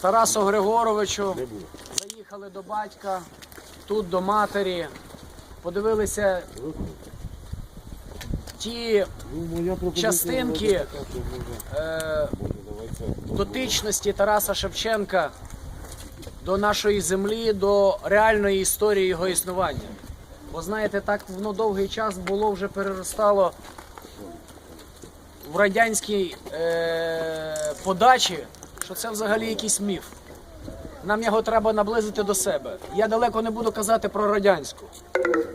Тарасу Григоровичу. Заїхали до батька, тут до матері. Подивилися ті частинки е, дотичності Тараса Шевченка до нашої землі, до реальної історії його існування. Бо знаєте, так воно довгий час було вже переростало в радянській е, подачі, що це взагалі якийсь міф. Нам його треба наблизити до себе. Я далеко не буду казати про радянську.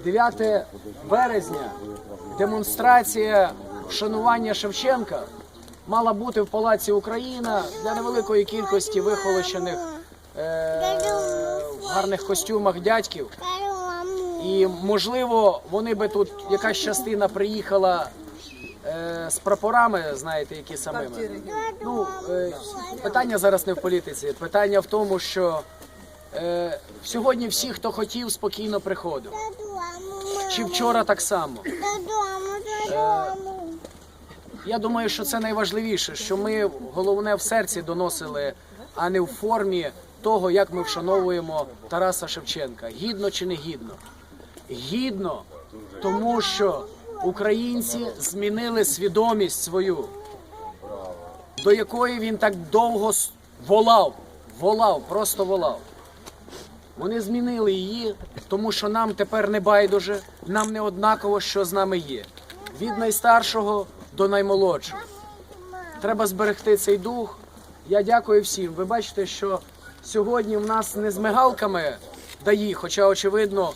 9 березня демонстрація вшанування Шевченка мала бути в Палаці Україна для невеликої кількості вихолощених е, в гарних костюмах дядьків. І можливо, вони би тут якась частина приїхала з прапорами, знаєте, які самими. Ну, е, питання зараз не в політиці. Питання в тому, що е, сьогодні всі, хто хотів, спокійно приходив. Чи вчора так само. Я думаю, що це найважливіше, що ми головне в серці доносили, а не в формі того, як ми вшановуємо Тараса Шевченка. Гідно чи не гідно? Гідно, тому що українці змінили свідомість свою, до якої він так довго волав, волав, просто волав. Вони змінили її, тому що нам тепер не байдуже, нам не однаково, що з нами є. Від найстаршого до наймолодшого. Треба зберегти цей дух. Я дякую всім. Ви бачите, що сьогодні в нас не з мигалками даї, хоча, очевидно,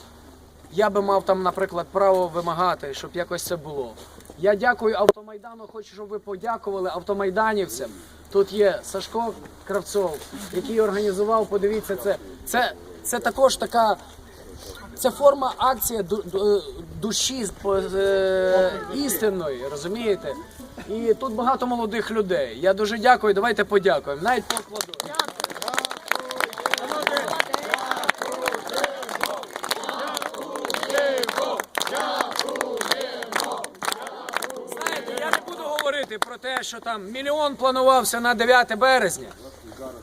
я би мав там, наприклад, право вимагати, щоб якось це було. Я дякую автомайдану. Хочу, щоб ви подякували автомайданівцям. Тут є Сашко Кравцов, який організував. Подивіться, це, це, це також така. Це форма акції ду- ду- душі е, істинної, розумієте? І тут багато молодих людей. Я дуже дякую. Давайте подякуємо. Навіть покладу. Знаєте, я не буду говорити про те, що там мільйон планувався на 9 березня,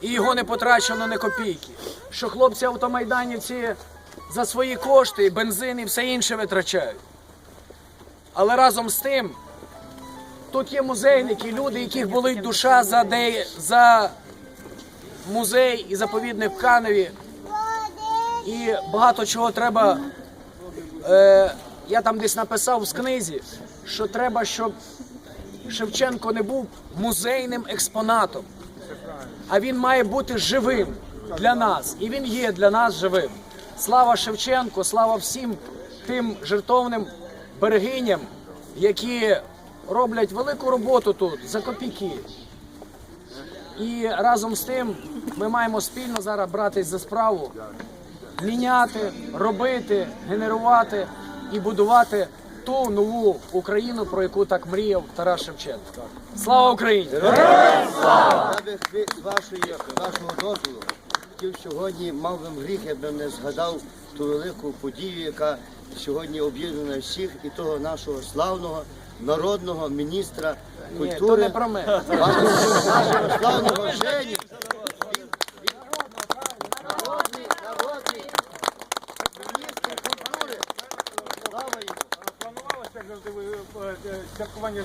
і його не потрачено ні копійки. Що хлопці автомайданівці за свої кошти, бензин і все інше витрачають. Але разом з тим, тут є музейники, люди, яких болить душа за, де, за музей і заповідник в Каневі. І багато чого треба. Е, я там десь написав в книзі, що треба, щоб Шевченко не був музейним експонатом, а він має бути живим для нас. І він є для нас живим. Слава Шевченку, слава всім тим жертовним берегиням, які роблять велику роботу тут за копійки. І разом з тим ми маємо спільно зараз братись за справу, міняти, робити, генерувати і будувати ту нову Україну, про яку так мріяв Тарас Шевченко. Слава Україні! Я би вашої, вашого дозволу хотів сьогодні мав би гріх, я би не згадав ту велику подію, яка сьогодні об'єднана всіх, і того нашого славного народного міністра Ні, то культури, не про мене. вашого, нашого славного Жені. святкування